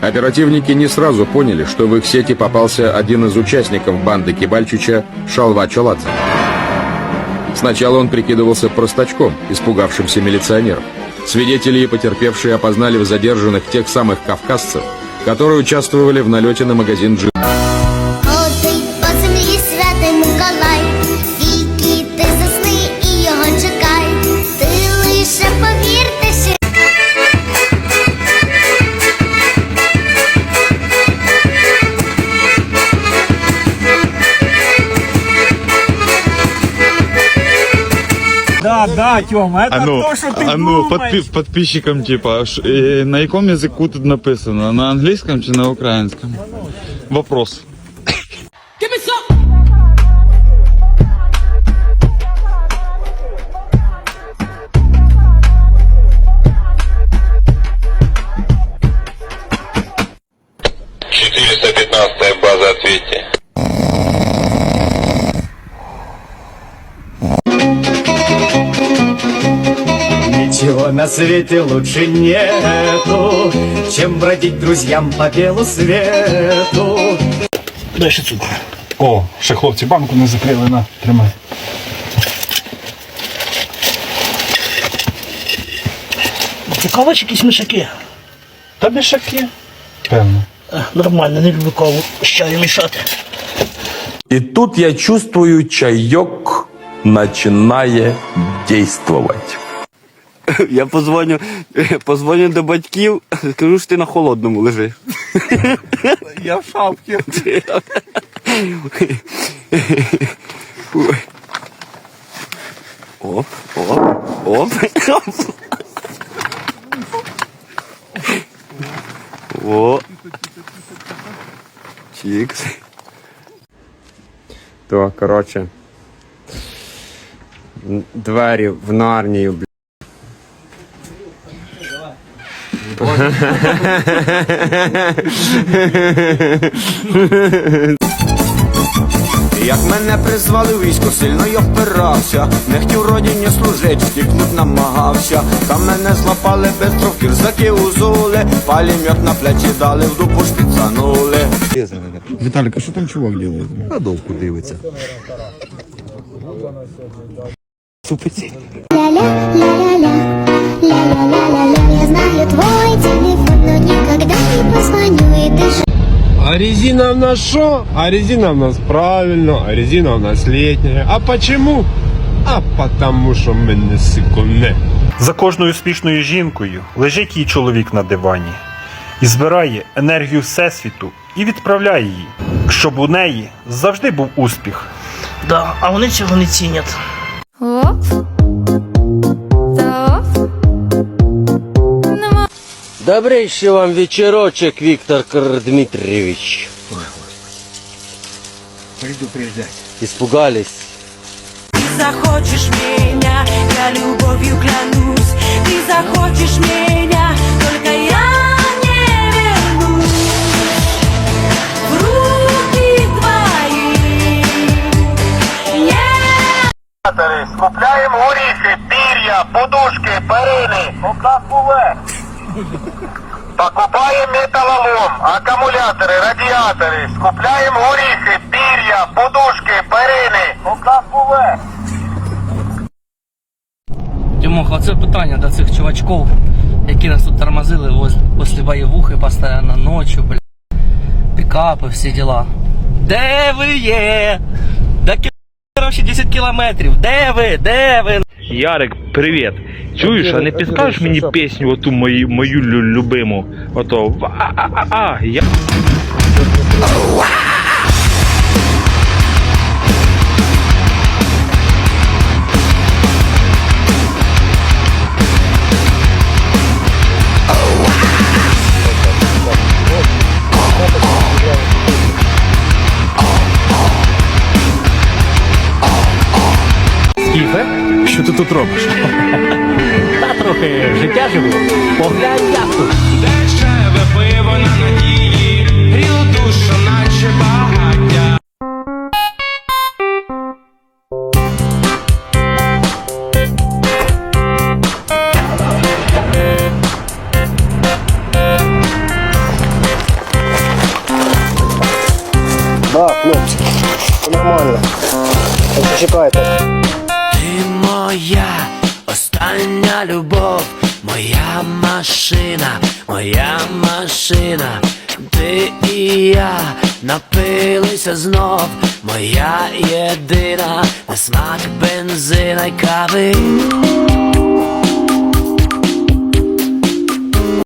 Оперативники не сразу поняли, что в их сети попался один из участников банды Кибальчича Шалва Чоладзе. Сначала он прикидывался простачком, испугавшимся милиционеров. Свидетели и потерпевшие опознали в задержанных тех самых кавказцев, которые участвовали в налете на магазин «Джи». Да, да, Тёма, это А ну, то, что ты а ну думаешь. подпи- подписчикам, типа, ш- э, на якому язику тут написано? На англійському чи на українському? Вопрос. Свете лучше нету, чем бродить друзьям по белу свету. Дальше цукру. О, ще хлопці банку не закрили, на, тримай. Це кава чи якісь мішаки? Та мішаки. Певно. Е, Нормально, не люблю каву з чаю мішати. И тут я чувствую, чаек начинает действовать. Я позвоню, позвоню до батьків, скажу, що ти на холодному лежиш. Я в шапці. Оп, оп, оп, оп. О. Чікс. То, коротше. Двері в Нарнію, бля. Як мене призвали в військо, сильно я впирався, не хотів родині служить, втікнуть намагався. Та мене злапали без трохи, заки узули, палімет на плечі дали, в дупу шпіцанули. Віталік, а що там чувак делает? Надовку дивиться. ля-ля, А резина у нас что? А резина у нас правильно, а резина у нас летняя. А почему? А потому що ми не сикуне. За кожною успішною жінкою лежить її чоловік на дивані і збирає енергію Всесвіту і відправляє її, щоб у неї завжди був успіх. Да, а вони цього не цінять. Оп. Добрий ще вам вечерочек, Віктор Кр- Дмитриевич. Предупреждать. Испугались. захочешь меня, я любовью клянусь. Ты захочешь меня, только я не вернусь в руки твои. Не Скупляємо горіхи, пір'я, подушки, перини. Покупує. Покупаємо металолом, акумулятори, радіатори. Скупляємо горіхи, пір'я, подушки, перини. Покупує. Тимоха, оце питання до цих чувачків, які нас тут тормозили воз- після боєвухи постійно, ночі, бля. Пікапи, всі діла. Де ви є? До кілометрів ще 10 кілометрів. Де ви? Де ви? Ярик, привіт. Чуєш, а не підскажеш мені пісню оту мою, мою любиму? Ото а-а-а, я... Скіфе, що ти тут робиш? Та трохи життя живу. Поглянь, як тут. Дешеве пиво на любов, моя машина, моя машина, ти і я напилися знов, моя єдина, на смак бензина й кави.